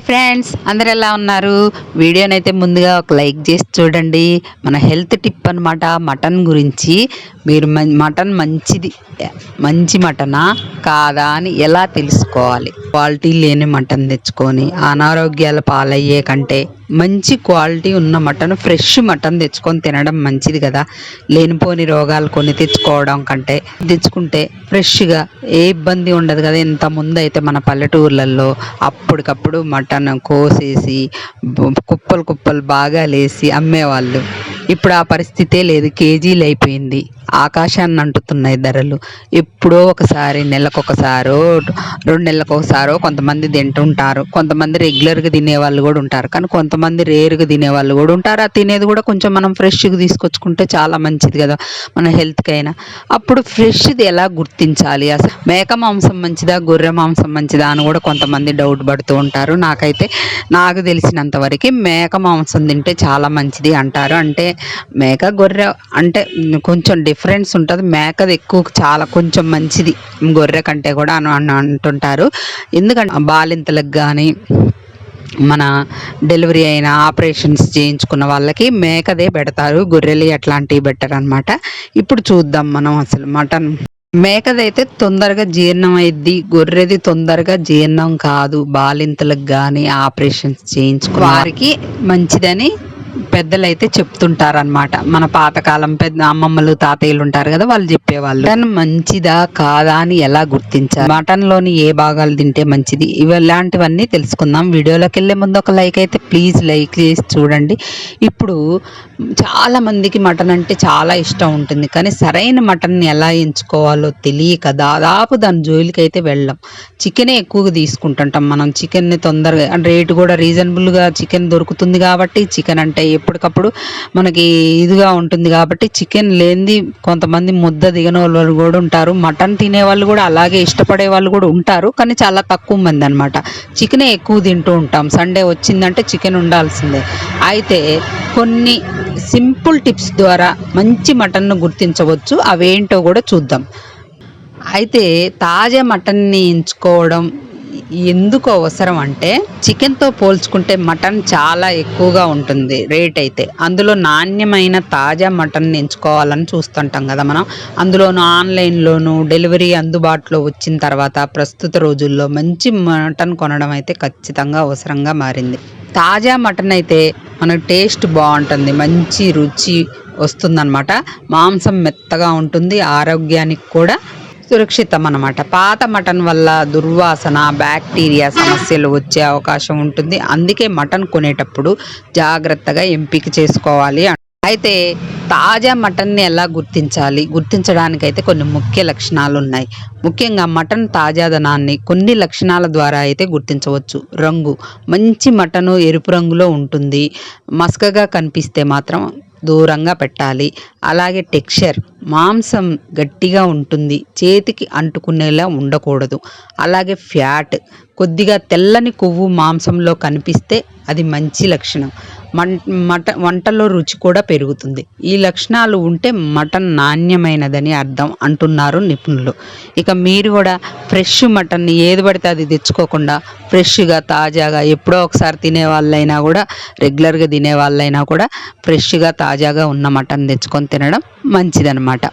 Hi friends అందరు ఎలా ఉన్నారు? వీడియోనైతే ముందుగా ఒక లైక్ చేసి చూడండి. మన హెల్త్ టిప్ అనమాట మటన్ గురించి. మీరు మటన్ మంచిది మంచి మటనా కాదా అని ఎలా తెలుసుకోవాలి? క్వాలిటీ లేని మటన్ తెచ్చుకొని అనారోగ్యాల పాలయ్యే కంటే మంచి క్వాలిటీ ఉన్న మటన్ ఫ్రెష్ మటన్ తెచ్చుకొని తినడం మంచిది కదా. లేనిపోని రోగాలు కొన్ని తెచ్చుకోవడం కంటే తెచ్చుకుంటే ఫ్రెష్గా ఏ ఇబ్బంది ఉండదు కదా. ఇంత ముందు అయితే మన పల్లెటూర్లలో అప్పటికప్పుడు మటన్ కోసేసి కుప్పలు కుప్పలు బాగా లేసి అమ్మేవాళ్ళు. ఇప్పుడు ఆ పరిస్థితే లేదు. కేజీలు అయిపోయింది. ఆకాశాన్ని అంటుతున్నాయి ధరలు. ఎప్పుడో ఒకసారి నెలకొకసారో రెండు నెలలకు ఒకసారో కొంతమంది తింటుంటారు. కొంతమంది రెగ్యులర్గా తినేవాళ్ళు కూడా ఉంటారు. కానీ కొంతమంది రేరుగా తినేవాళ్ళు కూడా ఉంటారు. ఆ తినేది కూడా కొంచెం మనం ఫ్రెష్గా తీసుకొచ్చుకుంటే చాలా మంచిది కదా మన హెల్త్కి అయినా అప్పుడు ఫ్రెష్ది ఎలా గుర్తించాలి? అసలు మేక మాంసం మంచిదా? గొర్రె మాంసం మంచిదా? అని కూడా కొంతమంది డౌట్ పడుతూ ఉంటారు. నాకైతే నాకు తెలిసినంత వరకు మేక మాంసం తింటే చాలా మంచిది అంటారు. అంటే మేక గొర్రె అంటే కొంచెం డిఫరెన్స్ ఉంటుంది. మేకది ఎక్కువ చాలా కొంచెం మంచిది. గొర్రె కంటే కూడా అని అంటుంటారు. ఎందుకంటే బాలింతలకు కానీ మన డెలివరీ అయిన ఆపరేషన్స్ చేయించుకున్న వాళ్ళకి మేకదే పెడతారు. గొర్రెలు అట్లాంటివి బెటర్ అనమాట ఇప్పుడు చూద్దాం మనం అసలు మటన్. మేకదైతే తొందరగా జీర్ణం అయింది గొర్రెది తొందరగా జీర్ణం కాదు. బాలింతలకు కానీ ఆపరేషన్స్ చేయించుకున్న వారికి మంచిదని పెద్దలైతే చెప్తుంటారనమాట మన పాతకాలం పెద్ద అమ్మమ్మలు తాతయ్యలు ఉంటారు కదా వాళ్ళు చెప్పేవాళ్ళు. మటన్ మంచిదా కాదా అని ఎలా గుర్తించాలి మటన్లోని ఏ భాగాలు తింటే మంచిది? ఇవి ఇలాంటివన్నీ తెలుసుకుందాం. వీడియోలోకి వెళ్ళే ముందు ఒక లైక్ అయితే ప్లీజ్ లైక్ చేసి చూడండి. ఇప్పుడు చాలా మందికి మటన్ అంటే చాలా ఇష్టం ఉంటుంది. కానీ సరైన మటన్ని ఎలా ఎంచుకోవాలో తెలియక దాదాపు దాని జోలికి అయితే వెళ్ళం. చికెనే ఎక్కువగా తీసుకుంటుంటాం మనం. చికెన్ని తొందరగా అంటే రేటు కూడా రీజనబుల్గా చికెన్ దొరుకుతుంది కాబట్టి చికెన్ అంటే ఎప్పటికప్పుడు మనకి ఇదిగా ఉంటుంది కాబట్టి చికెన్ లేనిది కొంతమంది ముద్ద దిగని వాళ్ళు కూడా ఉంటారు. మటన్ తినే వాళ్ళు కూడా అలాగే ఇష్టపడే వాళ్ళు కూడా ఉంటారు. కానీ చాలా తక్కువ మంది అనమాట చికెనే ఎక్కువ తింటూ ఉంటాం. సండే వచ్చిందంటే చికెన్ ఉండాల్సిందే. అయితే కొన్ని సింపుల్ టిప్స్ ద్వారా మంచి మటన్ను గుర్తించవచ్చు. అవేంటో కూడా చూద్దాం. అయితే తాజా మటన్ని ఎంచుకోవడం ఎందుకు అవసరం అంటే చికెన్తో పోల్చుకుంటే మటన్ చాలా ఎక్కువగా ఉంటుంది రేట్ అయితే. అందులో నాణ్యమైన తాజా మటన్ ఎంచుకోవాలని చూస్తుంటాం కదా మనం. అందులోనూ ఆన్లైన్లోనూ డెలివరీ అందుబాటులో వచ్చిన తర్వాత ప్రస్తుత రోజుల్లో మంచి మటన్ కొనడం అయితే ఖచ్చితంగా అవసరంగా మారింది. తాజా మటన్ అయితే మనకు టేస్ట్ బాగుంటుంది మంచి రుచి వస్తుందన్నమాట. మాంసం మెత్తగా ఉంటుంది ఆరోగ్యానికి కూడా సురక్షితం అన్నమాట పాత మటన్ వల్ల దుర్వాసన బ్యాక్టీరియా సమస్యలు వచ్చే అవకాశం ఉంటుంది. అందుకే మటన్ కొనేటప్పుడు జాగ్రత్తగా ఎంపిక చేసుకోవాలి. అయితే తాజా మటన్ని ఎలా గుర్తించాలి? గుర్తించడానికైతే కొన్ని ముఖ్య లక్షణాలు ఉన్నాయి ముఖ్యంగా మటన్ తాజాదనాన్ని కొన్ని లక్షణాల ద్వారా అయితే గుర్తించవచ్చు. రంగు. మంచి మటను ఎరుపు రంగులో ఉంటుంది. మసకగా కనిపిస్తే మాత్రం దూరంగా పెట్టాలి. అలాగే టెక్స్చర్. మాంసం గట్టిగా ఉంటుంది. చేతికి అంటుకునేలా ఉండకూడదు. అలాగే ఫ్యాట్ కొద్దిగా తెల్లని కొవ్వు మాంసంలో కనిపిస్తే అది మంచి లక్షణం. మట వంటలో రుచి కూడా పెరుగుతుంది. ఈ లక్షణాలు ఉంటే మటన్ నాణ్యమైనదని అర్థం అంటున్నారు నిపుణులు. ఇక మీరు కూడా ఫ్రెష్ మటన్ ఏది పడితే అది తెచ్చుకోకుండా ఫ్రెష్గా తాజాగా ఎప్పుడో ఒకసారి తినే వాళ్ళైనా కూడా రెగ్యులర్గా తినే వాళ్ళైనా కూడా ఫ్రెష్గా తాజాగా ఉన్న మటన్ తెచ్చుకొని తినడం మంచిదన్నమాట.